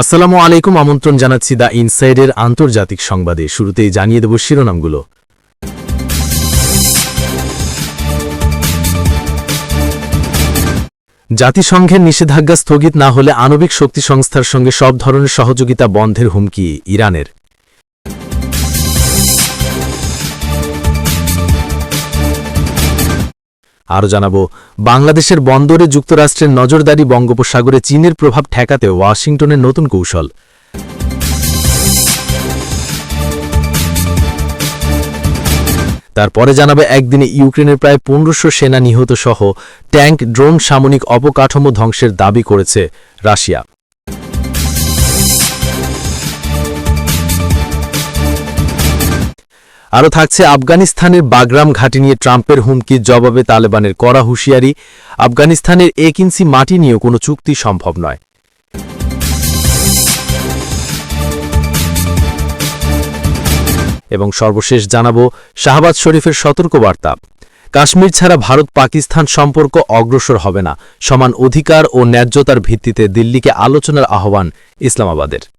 আসসালামু আলাইকুম, আমন্ত্রণ জানাচ্ছি দ্য ইনসাইডের আন্তর্জাতিক সংবাদে। শুরুতেই জানিয়ে দেব শিরোনামগুলো। জাতিসংঘের নিষেধাজ্ঞা স্থগিত না হলে আণবিক শক্তি সংস্থার সঙ্গে সব ধরনের সহযোগিতা বন্ধের হুমকি ইরানের। আরও জানাব, বাংলাদেশের বন্দরে যুক্তরাষ্ট্রের নজরদারি বঙ্গোপসাগরে চীনের প্রভাব ঠেকাতে ওয়াশিংটনের নতুন কৌশল। তারপরে জানাবে, একদিনে ইউক্রেনের প্রায় পনেরোশো সেনা নিহত সহ ট্যাঙ্ক, ড্রোন, সামরিক অবকাঠামো ধ্বংসের দাবি করেছে রাশিয়া। আরও থাকছে আফগানিস্তানের বাগরাম ঘাঁটি নিয়ে ট্রাম্পের হুমকির জবাবে তালেবানের কড়া হুঁশিয়ারি। আফগানিস্তানের এক ইঞ্চি মাটি নিয়েও কোনো চুক্তি সম্ভব নয়। এবং সর্বশেষ জানাব শাহবাজ শরীফের সতর্কবার্তা। কাশ্মীর ছাড়া ভারত পাকিস্তান সম্পর্ক অগ্রসর হবে না। সমান অধিকার ও ন্যায্যতার ভিত্তিতে দিল্লিকে আলোচনার আহ্বান ইসলামাবাদের।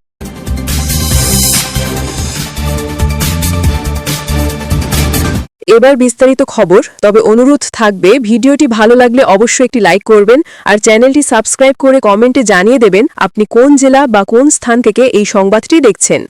এবার বিস্তারিত খবর, তবে অনুরোধ থাকবে, ভিডিওটি ভালো লাগলে অবশ্যই একটি লাইক করবেন আর চ্যানেলটি সাবস্ক্রাইব করে কমেন্টে জানিয়ে দেবেন আপনি কোন জেলা বা কোন স্থান থেকে এই সংবাদটি দেখছেন।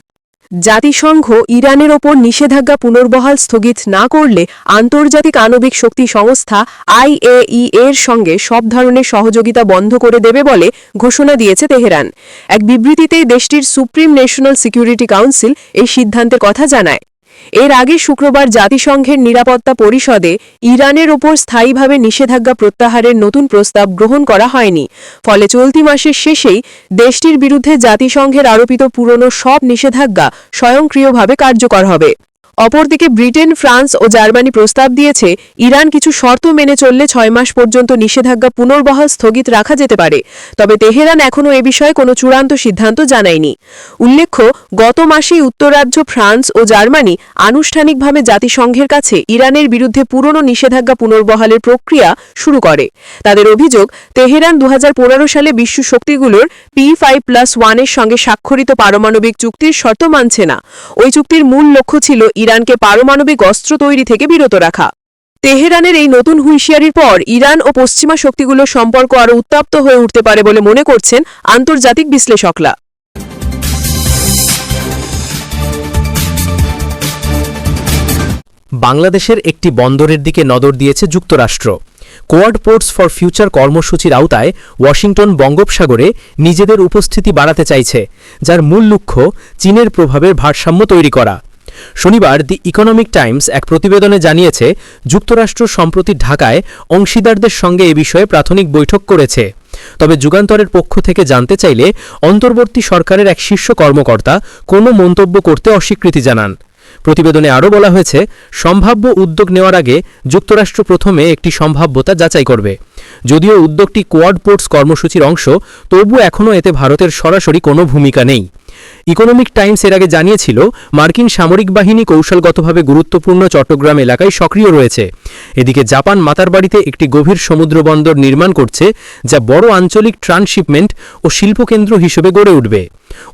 জাতিসংঘ ইরানের ওপর নিষেধাজ্ঞা পুনর্বহাল স্থগিত না করলে আন্তর্জাতিক আণবিক শক্তি সংস্থা আইএই এর সঙ্গে সব ধরনের সহযোগিতা বন্ধ করে দেবে বলে ঘোষণা দিয়েছে তেহরান। এক বিবৃতিতেই দেশটির সুপ্রিম ন্যাশনাল সিকিউরিটি কাউন্সিল এই সিদ্ধান্তের কথা জানায়। এর আগে শুক্রবার জাতিসংঘের নিরাপত্তা পরিষদে ইরানের ওপর স্থায়ীভাবে নিষেধাজ্ঞা প্রত্যাহারের নতুন প্রস্তাব গ্রহণ করা হয়নি। ফলে চলতি মাসের শেষেই দেশটির বিরুদ্ধে জাতিসংঘের আরোপিত পুরনো সব নিষেধাজ্ঞা স্বয়ংক্রিয়ভাবে কার্যকর হবে। অপরদিকে ব্রিটেন, ফ্রান্স ও জার্মানি প্রস্তাব দিয়েছে, ইরান কিছু শর্ত মেনে চললে ছয় মাস পর্যন্ত নিষেধাজ্ঞা পুনর্বহাল স্থগিত রাখা যেতে পারে। তবে তেহরান এখনও এ বিষয়ে কোনো চূড়ান্ত সিদ্ধান্ত জানায়নি। উল্লেখ্য, গত মাসেই উত্তরাজ্য ফ্রান্স ও জার্মানি আনুষ্ঠানিকভাবে জাতিসংঘের কাছে ইরানের বিরুদ্ধে পুরনো নিষেধাজ্ঞা পুনর্বহালের প্রক্রিয়া শুরু করে। তাদের অভিযোগ, তেহরান দু হাজার পনেরো সালে বিশ্ব শক্তিগুলোর পি ফাইভ প্লাস ওয়ানের সঙ্গে স্বাক্ষরিত পারমাণবিক চুক্তির শর্ত মানছে না। ওই চুক্তির মূল লক্ষ্য ছিল ইরানকে পারমাণবিক অস্ত্র তৈরি থেকে বিরত রাখা। তেহরানের এই নতুন হুঁশিয়ারির পর ইরান ও পশ্চিমা শক্তিগুলোর সম্পর্ক আরও উত্তাপ্ত হয়ে উঠতে পারে বলে মনে করছেন আন্তর্জাতিক বিশ্লেষকরা। বাংলাদেশের একটি বন্দরের দিকে নজর দিয়েছে যুক্তরাষ্ট্র। কোয়াড পোর্টস ফর ফিউচার কর্মসূচির আওতায় ওয়াশিংটন বঙ্গোপসাগরে নিজেদের উপস্থিতি বাড়াতে চাইছে, যার মূল লক্ষ্য চীনের প্রভাবের ভারসাম্য তৈরি করা। শনিবার দি ইকোনমিক টাইমস এক প্রতিবেদনে জানিয়েছে, যুক্তরাষ্ট্র সম্প্রতি ঢাকায় অংশীদারদের সঙ্গে এ বিষয়ে প্রাথমিক বৈঠক করেছে। তবে যুগান্তরের পক্ষ থেকে জানতে চাইলে অন্তর্বর্তী সরকারের এক শীর্ষ কর্মকর্তা কোনো মন্তব্য করতে অস্বীকৃতি জানান। প্রতিবেদনে আরও বলা হয়েছে, সম্ভাব্য উদ্যোগ নেওয়ার আগে যুক্তরাষ্ট্র প্রথমে একটি সম্ভাব্যতা যাচাই করবে। যদিও উদ্যোগটি কোয়াড পোর্টস কর্মসূচির অংশ, তবু এখনও এতে ভারতের সরাসরি কোনো ভূমিকা নেই। ইকোনমিক টাইমস এর আগে জানিয়েছিল, মার্কিন সামরিক বাহিনী কৌশলগতভাবে গুরুত্বপূর্ণ চট্টগ্রাম এলাকায় সক্রিয় রয়েছে। এদিকে জাপান মাতার বাড়িতে একটি গভীর সমুদ্র বন্দর নির্মাণ করছে, যা বড় আঞ্চলিক ট্রান্সশিপমেন্ট ও শিল্পকেন্দ্র হিসেবে গড়ে উঠবে।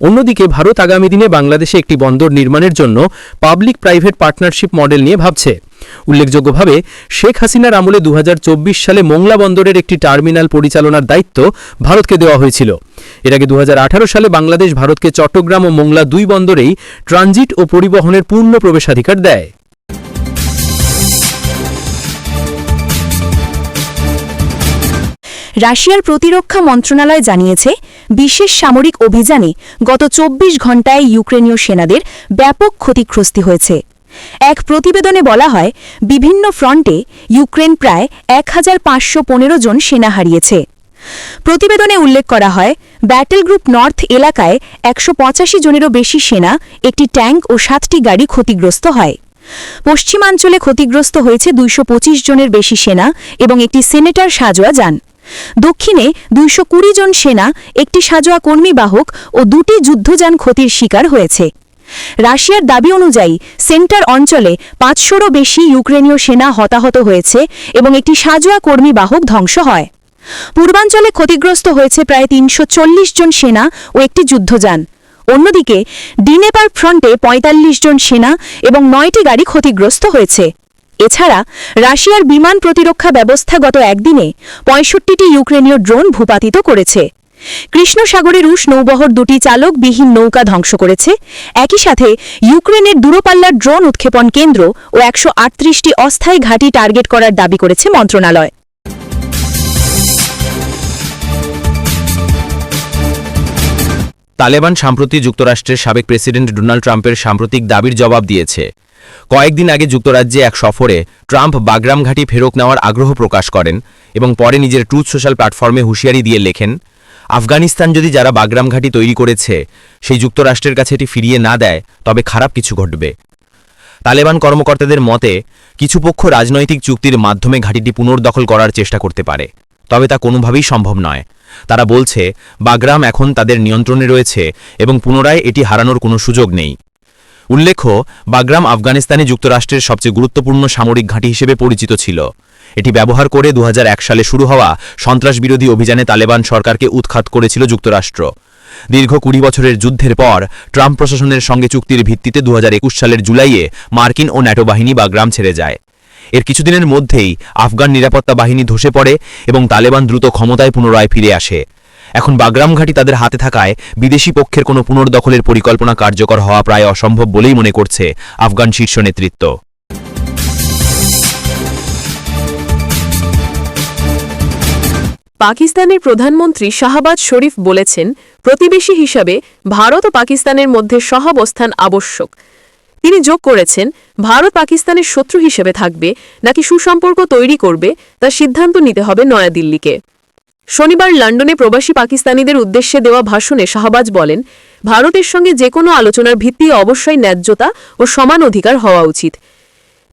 অন্যদিকে ভারত আগামী দিনে বাংলাদেশে একটি বন্দর নির্মাণের জন্য পাবলিক প্রাইভেট পার্টনারশিপ মডেল নিয়ে ভাবছে। উল্লেখযোগ্যভাবে, শেখ হাসিনার আমলে দুহাজার চব্বিশ সালে মোংলা বন্দরের একটি টার্মিনাল পরিচালনার দায়িত্ব ভারতকে দেওয়া হয়েছিল। এর আগে দু হাজার আঠারো সালে বাংলাদেশ ভারতকে চট্টগ্রাম ও মোংলা দুই বন্দরেই ট্রানজিট ও পরিবহনের পূর্ণ প্রবেশাধিকার দেয়। রাশিয়ার প্রতিরক্ষা মন্ত্রণালয় জানিয়েছে বিশেষ সামরিক অভিযানে গত চব্বিশ ঘণ্টায় ইউক্রেনীয় সেনাদের ব্যাপক ক্ষতিগ্রস্তি হয়েছে। এক প্রতিবেদনে বলা হয়, বিভিন্ন ফ্রন্টে ইউক্রেন প্রায় এক হাজার পাঁচশো পনেরো জন সেনা হারিয়েছে। প্রতিবেদনে উল্লেখ করা হয়, ব্যাটেল গ্রুপ নর্থ এলাকায় একশো পঁচাশি জনেরও বেশি সেনা একটি ট্যাঙ্ক ও সাতটি গাড়ি ক্ষতিগ্রস্ত হয়। পশ্চিমাঞ্চলে ক্ষতিগ্রস্ত হয়েছে দুইশ পঁচিশ জনের বেশি সেনা এবং একটি সেনেটার সাজোয়া যান। দক্ষিণে দুইশো কুড়ি জন সেনা, একটি সাজোয়া কর্মীবাহক ও দুটি যুদ্ধযান ক্ষতির শিকার হয়েছে। রাশিয়ার দাবি অনুযায়ী সেন্টার অঞ্চলে পাঁচশোরও বেশি ইউক্রেনীয় সেনা হতাহত হয়েছে এবং একটি সাজোয়া কর্মীবাহক ধ্বংস হয়। পূর্বাঞ্চলে ক্ষতিগ্রস্ত হয়েছে প্রায় তিনশো চল্লিশ জন সেনা ও একটি যুদ্ধযান। অন্যদিকে, ডিনেপার ফ্রন্টে ৪৫ জন সেনা এবং নয়টি গাড়ি ক্ষতিগ্রস্ত হয়েছে। এছাড়া রাশিয়ার বিমান প্রতিরক্ষা ব্যবস্থা গত একদিনে পঁয়ষট্টিটি ইউক্রেনীয় ড্রোন ভূপাতিত করেছে। কৃষ্ণ সাগরে রুশ নৌবহর দুটি চালকবিহীন নৌকা ধ্বংস করেছে। একই সাথে ইউক্রেনের দূরপাল্লার ড্রোন উৎক্ষেপণ কেন্দ্র ও একশো আটত্রিশটি অস্থায়ী ঘাঁটি টার্গেট করার দাবি করেছে মন্ত্রণালয়। তালেবান সাম্প্রতি যুক্তরাষ্ট্রের সাবেক প্রেসিডেন্ট ডোনাল্ড ট্রাম্পের সাম্প্রতিক দাবির জবাব দিয়েছে। কয়েকদিন আগে যুক্তরাজ্যে এক সফরে ট্রাম্প বাগরাম ঘাঁটি ফেরত নেওয়ার আগ্রহ প্রকাশ করেন এবং পরে নিজের ট্রুথ সোশ্যাল প্ল্যাটফর্মে হুঁশিয়ারি দিয়ে লেখেন, আফগানিস্তান যদি যারা বাগরাম ঘাঁটি তৈরি করেছে, সেই যুক্তরাষ্ট্রের কাছে এটি ফিরিয়ে না দেয়, তবে খারাপ কিছু ঘটবে। তালেবান কর্মকর্তাদের মতে, কিছু পক্ষ রাজনৈতিক চুক্তির মাধ্যমে ঘাঁটিটি পুনর্দখল করার চেষ্টা করতে পারে, তবে তা কোনোভাবেই সম্ভব নয়। তারা বলছে, বাগরাম এখন তাদের নিয়ন্ত্রণে রয়েছে এবং পুনরায় এটি হারানোর কোনো সুযোগ নেই। উল্লেখ্য, বাগরাম আফগানিস্তানে যুক্তরাষ্ট্রের সবচেয়ে গুরুত্বপূর্ণ সামরিক ঘাঁটি হিসেবে পরিচিত ছিল। এটি ব্যবহার করে দু হাজার এক সালে শুরু হওয়া সন্ত্রাসবিরোধী অভিযানে তালেবান সরকারকে উৎখাত করেছিল যুক্তরাষ্ট্র। দীর্ঘ কুড়ি বছরের যুদ্ধের পর, ট্রাম্প প্রশাসনের সঙ্গে চুক্তির ভিত্তিতে দু হাজার একুশ সালের জুলাইয়ে মার্কিন ও ন্যাটো বাহিনী বাগরাম ছেড়ে যায়। এর কিছুদিনের মধ্যেই আফগান নিরাপত্তা বাহিনী ধসে পড়ে এবং তালেবান দ্রুত ক্ষমতায় পুনরায় ফিরে আসে। এখন বাগরাম ঘাঁটি তাদের হাতে থাকায় বিদেশি পক্ষের কোনো পুনর্দখলের পরিকল্পনা কার্যকর হওয়া প্রায় অসম্ভব বলেই মনে করছে আফগান শীর্ষ নেতৃত্ব। পাকিস্তানের প্রধানমন্ত্রী শাহবাজ শরীফ বলেছেন, প্রতিবেশী হিসাবে ভারত ও পাকিস্তানের মধ্যে সহাবস্থান আবশ্যক। তিনি যোগ করেছেন, ভারত পাকিস্তানের শত্রু হিসেবে থাকবে, নাকি সুসম্পর্ক তৈরি করবে, তা সিদ্ধান্ত নিতে হবে নয়াদিল্লিকে। শনিবার লন্ডনে প্রবাসী পাকিস্তানিদের উদ্দেশ্যে দেওয়া ভাষণে শাহবাজ বলেন, ভারতের সঙ্গে যে কোনো আলোচনার ভিত্তি অবশ্যই ন্যায্যতা ও সমান অধিকার হওয়া উচিত।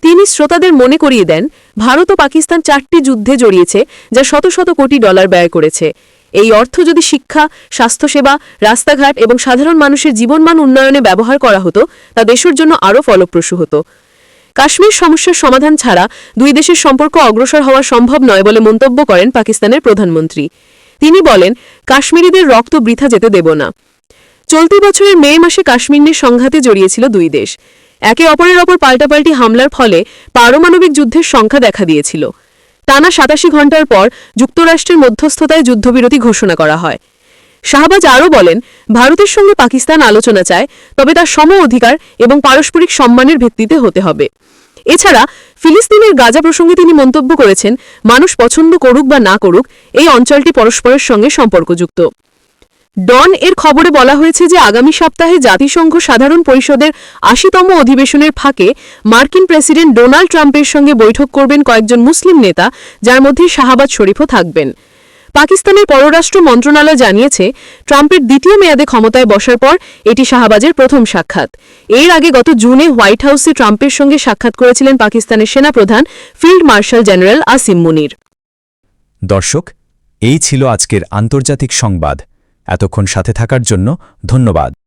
তিনি শ্রোতাদের মনে করিয়ে দেন, ভারত ও পাকিস্তান চারটি যুদ্ধে জড়িয়েছে যা শত শত কোটি ডলার ব্যয় করেছে। এই অর্থ যদি শিক্ষা, স্বাস্থ্যসেবা, রাস্তাঘাট এবং সাধারণ মানুষের জীবনমান উন্নয়নে ব্যবহার করা হতো, তা দেশের জন্য আরও ফলপ্রসূ হতো। কাশ্মীর সমস্যার সমাধান ছাড়া দুই দেশের সম্পর্ক অগ্রসর হওয়া সম্ভব নয় বলে মন্তব্য করেন পাকিস্তানের প্রধানমন্ত্রী। তিনি বলেন, কাশ্মীরিদের রক্ত বৃথা যেতে দেব না। চলতি বছরের মে মাসে কাশ্মীর নিয়ে সংঘাতে জড়িয়েছিল দুই দেশ। একে অপরের ওপর পাল্টাপাল্টি হামলার ফলে পারমাণবিক যুদ্ধের সংখ্যা দেখা দিয়েছিল। টানা সাতাশি ঘণ্টার পর যুক্তরাষ্ট্রের মধ্যস্থতায় যুদ্ধবিরতি ঘোষণা করা হয়। শাহবাজ আরও বলেন, ভারতের সঙ্গে পাকিস্তান আলোচনা চায়, তবে তার সম অধিকার এবং পারস্পরিক সম্মানের ভিত্তিতে হতে হবে। এছাড়া, ফিলিস্তিনের গাজা প্রসঙ্গে তিনি মন্তব্য করেছেন, মানুষ পছন্দ করুক বা না করুক, এই অঞ্চলটি পরস্পরের সঙ্গে সম্পর্কযুক্ত। ডন এর খবরে বলা হয়েছে যে, আগামী সপ্তাহে জাতিসংঘ সাধারণ পরিষদের আশিতম অধিবেশনের ফাঁকে মার্কিন প্রেসিডেন্ট ডোনাল্ড ট্রাম্পের সঙ্গে বৈঠক করবেন কয়েকজন মুসলিম নেতা, যার মধ্যে শাহাবাজ শরীফও থাকবেন। পাকিস্তানের পররাষ্ট্র মন্ত্রণালয় জানিয়েছে, ট্রাম্পের দ্বিতীয় মেয়াদে ক্ষমতায় বসার পর এটি শাহবাজের প্রথম সাক্ষাৎ। এর আগে গত জুনে হোয়াইট হাউসে ট্রাম্পের সঙ্গে সাক্ষাৎ করেছিলেন পাকিস্তানের সেনাপ্রধান field marshal general Asim Munir. দর্শক, এই ছিল আজকের আন্তর্জাতিক সংবাদ। এতক্ষণ সাথে থাকার জন্য ধন্যবাদ।